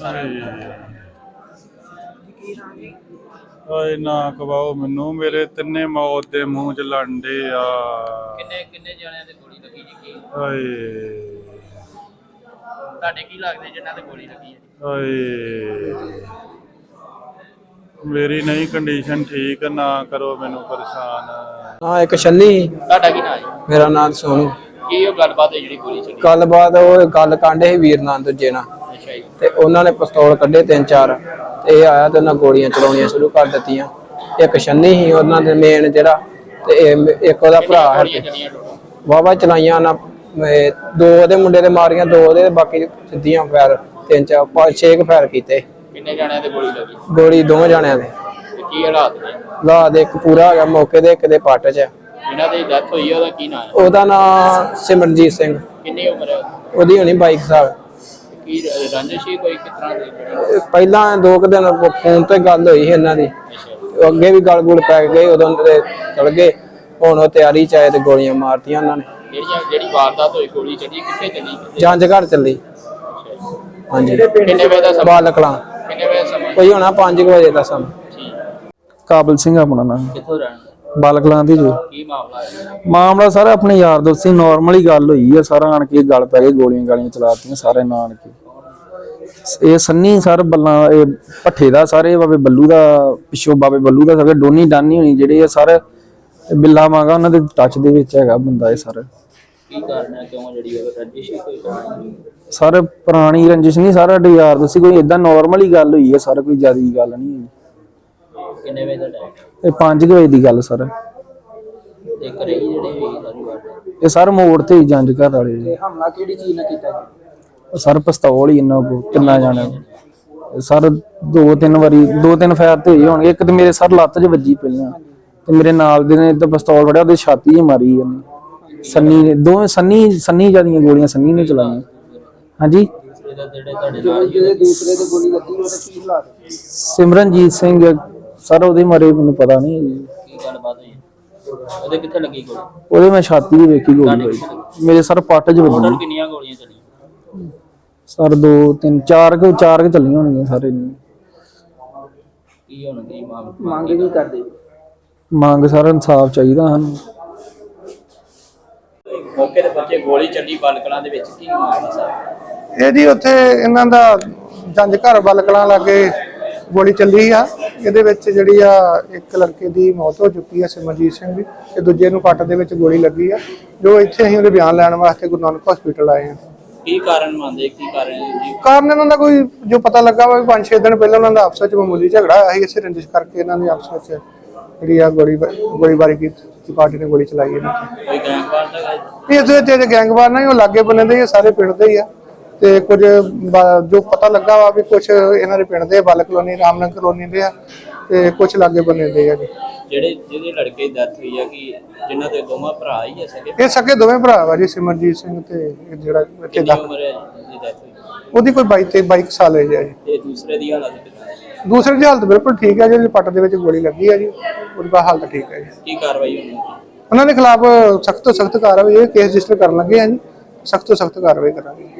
ਸਾਰਾ ਨਾ ਕਵਾਓ ਮੈਨੂੰ ਮੇਰੇ ਤਿੰਨੇ ਮੌਤ ਦੇ ਮੂੰਹ ਚ ਲੰਡੇ ਆ। ਕਿੰਨੇ ਕਿੰਨੇ ਜਣਿਆਂ ਤੇ ਗੋਲੀ ਲੱਗੀ ਜੀ ਕੀ? ਤੁਹਾਡੇ ਕੀ ਲੱਗਦੇ ਜਿਨ੍ਹਾਂ ਤੇ ਗੋਲੀ ਲੱਗੀ ਹੈ? ਮੇਰੀ ਨਹੀਂ ਕੰਡੀਸ਼ਨ ਠੀਕ ਨਾ ਕਰੋ ਮੈਨੂੰ ਪਰੇਸ਼ਾਨ। ਹਾਂ ਇੱਕ ਛੰਨੀ ਤੁਹਾਡਾ ਕੀ ਨਾਮ ਹੈ ਮੇਰਾ ਨਾਮ ਸੋਨੂ। ਕੀ ਉਹ ਗੱਲਬਾਤ ਹੈ ਜਿਹੜੀ ਗੋਲੀ ਚੱਲੀ? ਗੱਲਬਾਤ ਉਹ ਗੱਲ ਕਾਂਡੇ ਸੀ ਵੀਰ ਨਾਲ ਦੂਜੇ ਨਾਲ। ਅੱਛਾ ਜੀ। ਤੇ ਉਹਨਾਂ ਨੇ ਪਿਸਤੌਲ ਕੱਢੇ ਤਿੰਨ ਚਾਰ ਤੇ ਇਹ ਆਇਆ ਤੇ ਉਹਨਾਂ ਗੋਲੀਆਂ ਚਲਾਉਣੀਆਂ ਸ਼ੁਰੂ ਕਰ ਦਿੱਤੀਆਂ। ਇੱਕ ਛੰਨੀ ਸੀ ਉਹਨਾਂ ਦੇ ਮੇਨ ਜਿਹੜਾ ਤੇ ਇਹ ਇੱਕ ਉਹਦਾ ਭਰਾ ਹੈ ਗੋਲੀਆਂ ਚੱਲੀਆਂ ਟੋਟਲ ਵਾਵਾ ਚਲਾਈਆਂ ਨਾ ਦੋ ਉਹਦੇ ਮੁੰਡੇ ਦੇ ਮਾਰੀਆਂ ਦੋ ਉਹਦੇ ਤੇ ਬਾਕੀ ਸਿੱਧੀਆਂ ਫਾਇਰ ਤਿੰਨ ਚਾਰ ਪੰਜ ਛੇ ਕੁ ਫਾਇਰ ਕੀਤੇ। ਕਿੰਨੇ ਜਣਿਆਂ ਤੇ ਗੋਲੀ ਲੱਗੀ? ਗੋਲੀ ਦੋਵੇਂ ਜਾਣਿਆਂ ਦੇ। ਤੇ ਕੀ ਹਾਲਾਤ ਨੇ? ਲਾ ਦੇ ਇੱਕ ਪੂਰਾ ਹੋ ਗਿਆ ਮੌਕੇ ਦੇ ਇੱਕ ਦੇ ਪੱਟ 'ਚ। ਜਿਨ੍ਹਾਂ ਦੀ ਡੈਥ ਹੋਈ ਉਹਦਾ ਕੀ ਨਾਮ ਹੈ? ਉਹਦਾ ਨਾਮ ਸਿਮਰਨਜੀਤ ਸਿੰਘ। ਕਿੰਨੀ ਉਮਰ ਹੈ? ਉਹਦੀ? ਹੋਣੀ 22 ਸਾਲ। ਕੀ ਕੋਈ ਦੀ ਜਿਹੜੀ ਪਹਿਲਾਂ ਦੋ ਕੁ ਦਿਨ ਫੋਨ ਤੇ ਗੱਲ ਹੋਈ ਸੀ ਇਹਨਾਂ ਦੀ। ਅੱਗੇ ਵੀ ਗਲ ਗੁਲ ਪੈ ਗਏ ਉਦੋਂ ਦੇ ਚਲ ਗਏ। ਹੁਣ ਉਹ ਤਿਆਰੀ ਚ ਆਏ ਤੇ ਗੋਲੀਆਂ ਮਾਰਤੀਆਂ ਉਹਨਾਂ ਨੇ। ਜਿਹੜੀਆਂ ਜਿਹੜੀ ਵਾਰਦਾਤ ਹੋਈ ਗੋਲੀ ਚੱਲੀ ਕਿੱਥੇ ਚੱਲੀ? ਜੰਜ ਘਰ ਚੱਲੀ। ਹਾਂਜੀ। ਕਿੰਨੇ ਵਜੇ ਦਾ ਸਮਾਂ? ਬਾਲਕਲਾਂ ਕਿੰਨੇ ਵਜੇ ਦਾ ਸਮਾਂ? ਕੋਈ ਹੋਣਾ 5 ਵਜੇ ਦਾ ਸਮਾਂ। ਕਾਬਲ ਸਿੰਘ ਆਪਣਾ ਨਾਮ। ਕਿੱਥੋਂ ਰਹਿਣ ਬਾਲਕਲਾਂ ਦੀ ਜੋ। ਕੀ ਮਾਮਲਾ ਹੈ? ਮਾਮਲਾ ਸਾਰਾ ਆਪਣੇ ਯਾਰ ਦੋਸਤ ਸੀ ਨਾਰਮਲ ਹੀ ਗੱਲ ਹੋਈ ਆ। ਸਾਰਾ ਆਣ ਕੇ ਗੱਲ ਪੈ ਗਈ ਗੋਲੀਆਂ ਗਾਲੀਆਂ ਚਲਾਤੀਆਂ ਸਾਰੇ ਨਾਨ ਕੇ। ਇਹ ਸੰਨੀ ਸਰ ਬੱਲਾ ਇਹ ਭੱਠੇ ਦਾ ਸਾਰੇ ਬਾਬੇ ਬੱਲੂ ਦਾ ਪਿੱਛੋਂ ਬਾਬੇ ਬੱਲੂ ਦਾ ਸਾਰੇ ਡੋਨੀ ਡਾਨੀ ਹੋਣੀ ਜਿਹੜੇ ਆ ਸਰ ਬਿੱਲਾ ਮਾਗਾ ਉਹਨਾਂ ਦੇ ਟੱਚ ਦੇ ਵਿੱਚ ਹੈਗਾ ਬੰਦਾ ਇਹ ਸਰ। ਕੀ ਕਾਰਨ ਹੈ? ਕਿਉਂ ਜਿਹੜੀ ਉਹ ਰੰਜਿਸ਼ ਹੀ ਕੋਈ ਕਾਰਨ ਨਹੀਂ ਸਰ ਪੁਰਾਣੀ ਰੰਜਿਸ਼ ਨਹੀਂ ਸਾਰਾ ਸਾਡੇ ਯਾਰ ਦੋਸਤ ਸੀ ਕੋਈ ਇਦਾਂ ਨਾਰਮਲ ਹੀ ਗੱਲ ਹੋਈ ਹੈ ਸਰ ਕੋਈ ਜ਼ਿਆਦੀ ਗੱਲ ਨਹੀਂ ਹੋਈ। ਕਿੰਨੇ ਵਜੇ ਦਾ ਟਾਈਮ ਇਹ 5 ਵਜੇ ਦੀ ਗੱਲ ਸਰ। ਤੇ ਘਰੇ ਹੀ ਜਿਹੜੇ ਇਹ ਸਰ ਮੋੜ ਤੇ ਹੀ ਜੰਜ ਘਰ ਵਾਲੇ। ਜੀ ਹਮਲਾ ਕਿਹੜੀ ਚੀਜ਼ ਨਾਲ ਕੀਤਾ ਸਰ ਪਿਸਤੌਲ ਹੀ ਇਹਨਾਂ ਕਿੰਨਾ ਜਾਣਾ ਸਰ ਦੋ ਤਿੰਨ ਵਾਰੀ, ਦੋ ਤਿੰਨ ਫਾਇਰ ਤੇ ਹੋਏ ਹੋਣਗੇ। ਇੱਕ ਤੇ ਮੇਰੇ ਸਰ ਲੱਤ 'ਚ ਵੱਜੀ ਪਹਿਲਾਂ ਤੇ ਮੇਰੇ ਨਾਲ ਦੇ ਨੇ ਤੇ ਪਿਸਤੌਲ ਫੜਿਆ, ਉਹਦੇ ਛਾਤੀ 'ਚ ਮਾਰੀ ਇਹਨੇ ਸੰਨੀ ਨੇ, ਦੋਵੇਂ ਸੰਨੀ ਸੰਨੀ ਜਿਆਦੀਆਂ ਗੋਲੀਆਂ ਸੰਨੀ ਨੇ ਚਲਾਈਆਂ। ਹਾਂਜੀ? ਸਿਮਰਨਜੀਤ ਸਿੰਘ, ਸਰ ਉਹਦੇ ਮਾਰੇ ਮੈਨੂੰ ਪਤਾ ਨਹੀਂ ਹੈ ਕੀ ਗੱਲਬਾਤ ਹੋਈ ਉਹਦੇ ਕਿੱਥੇ ਲੱਗੀ ਗੋਲੀ? ਉਹਦੇ ਮੈਂ ਛਾਤੀ 'ਚ ਵੇਖੀ ਗੋਲੀ ਮੇਰੇ ਸਰ ਪੱਟ 'ਚ ਵੱਜੀ। ਕਿੰਨੀਆਂ ਗੋਲੀਆਂ ਚੱਲੀਆਂ? ਸਰ ਦੋ ਤਿੰਨ ਚਾਰ ਕੁ ਚਾਰ ਕੁ ਚੱਲੀਆਂ ਹੋਣਗੀਆਂ ਸਾਰੇ ਨੂੰ। ਕੀ ਮੰਗ ਕੀ ਕਰਦੇ ਮੰਗ ਸਰ ਇਨਸਾਫ ਚਾਹੀਦਾ ਸਾਨੂੰ। ਮੌਕੇ ਤੇ ਬੱਚੇ ਗੋਲੀ ਚੱਲੀ ਬਲਕਲਾਂ ਦੇ ਵਿੱਚ ਕੀ ਮਾਮਲਾ ਸਰ? ਇਹ ਜੀ ਉੱਥੇ ਇਹਨਾਂ ਦਾ ਜੰਜ ਘਰ ਵੱਲ ਕਲਾਂ ਲਾਗੇ ਗੋਲੀ ਚੱਲੀ ਆ। ਇਹਦੇ ਵਿੱਚ ਜਿਹੜੀ ਆ ਇੱਕ ਲੜਕੇ ਦੀ ਮੌਤ ਹੋ ਚੁੱਕੀ ਆ ਸਿਮਰਜੀਤ ਸਿੰਘ ਦੀ। ਤੇ ਦੂਜੇ ਨੂੰ ਪੱਟ ਦੇ ਵਿੱਚ ਗੋਲੀ ਲੱਗੀ ਆ। ਜੋ ਇੱਥੇ ਅਸੀਂ ਉਹਦੇ ਬਿਆਨ ਲੈਣ ਵਾਸਤੇ ਗੁਰੂ ਨਾਨਕ ਹਸਪੀਟਲ ਆਏ ਆ। ਕੀ ਕਾਰਨ ਮੰਨਦੇ ਕੀ ਕਾਰਨ ਹੈ ਜੀ? ਕਾਰਨ ਇਹਨਾਂ ਦਾ ਕੋਈ ਜੋ ਪਤਾ ਲੱਗਾ ਵਾ 5-6 ਦਿਨ ਪਹਿਲਾਂ ਉਹਨਾਂ ਦਾ ਆਪਸ ਵਿੱਚ ਮਾਮੂਲੀ ਝਗੜਾ ਹੋਇਆ ਸੀ ਇਸੇ ਰੰਜਿਸ਼ ਕਰਕੇ ਇਹਨਾਂ ਨੇ ਆਪਸ ਵਿੱਚ ਜਿਹੜੀ ਆ ਗੋਲੀ ਗੋਲੀਬਾਰੀ ਕੀਤੀ ਪਾਰਟੀ ਨੇ ਗੋਲੀ ਚਲਾਈ ਇਹਨਾਂ ਤੇ ਕੋਈ ਗੈਂਗਵਾਰ ਦਾ ਹੈ? ਇਹ ਇਹਦੇ ਵਿੱਚ ਜਿਹੜੇ ਗੈਂਗਵਾਰ ਨੇ ਉਹ ਲਾਗੇ ਬੰਨੇ ਦੇ ਹੀ ਆ, ਸਾਰੇ ਪਿੰਡ ਦੇ ਹੀ ਆ। ਤੇ ਕੁਝ ਬ- ਜੋ ਪਤਾ ਲੱਗਾ ਵਾ ਵੀ ਕੁਝ ਇਹਨਾਂ ਦੇ ਪਿੰਡ ਦੇ ਬਲ ਕਲੋਨੀ ਰਾਮਨਗਰ ਕਲੋਨੀ ਦੇ ਆ ਤੇ ਕੁਝ ਲਾਗੇ ਬੰਨੇ ਦੇ ਆ ਜੀ। ਜਿਹੜੇ ਜਿਹਦੇ ਲੜਕੇ ਦੀ ਡੈਥ ਹੋਈ ਹੈ ਕਿ ਜਿਨ੍ਹਾਂ ਦੇ ਦੋਵਾਂ ਭਰਾ ਹੀ ਹੈ ਸਕੇ? ਇਹ ਸਕੇ ਦੋਵੇਂ ਭਰਾ ਵਾ ਜੀ ਸਿਮਰਜੀਤ ਸਿੰਘ ਤੇ ਇਹ ਜਿਹੜਾ ਇੱਥੇ ਕਿੰਨੀ ਦਾ ਉਮਰ ਹੈ ਜਿਹਦੀ ਡੈਥ ਹੋਈ? ਉਹਦੀ ਕੋਈ 22 ਤੇ 22 ਕੁ ਸਾਲ ਹੈ ਜੀ। ਤੇ ਦੂਸਰੇ ਦੀ ਹਾਲਤ ਕਿੱਦਾਂ? ਹੈ? ਦੂਸਰੇ ਦੀ ਹਾਲਤ ਬਿਲਕੁਲ ਠੀਕ ਹੈ ਜੀ ਉਹਦੀ ਪੱਟ ਦੇ ਵਿੱਚ ਗੋਲੀ ਲੱਗੀ ਹੈ ਜੀ ਉਹਦੀ ਬਾ ਹਾਲਤ ਠੀਕ ਹੈ ਜੀ। ਕੀ ਕਾਰਵਾਈ ਹੋਣੀ? ਹੈ? ਉਹਨਾਂ ਦੇ ਖਿਲਾਫ ਸਖਤ ਤੋਂ ਸਖਤ ਕਾਰਵਾਈ ਇਹ ਕੇਸ ਰਜਿਸਟਰ ਕਰਨ ਲੱਗੇ ਆ ਜੀ ਸਖਤ ਤੋਂ ਸਖਤ ਕਾਰਵਾਈ ਕਰਾਂਗੇ।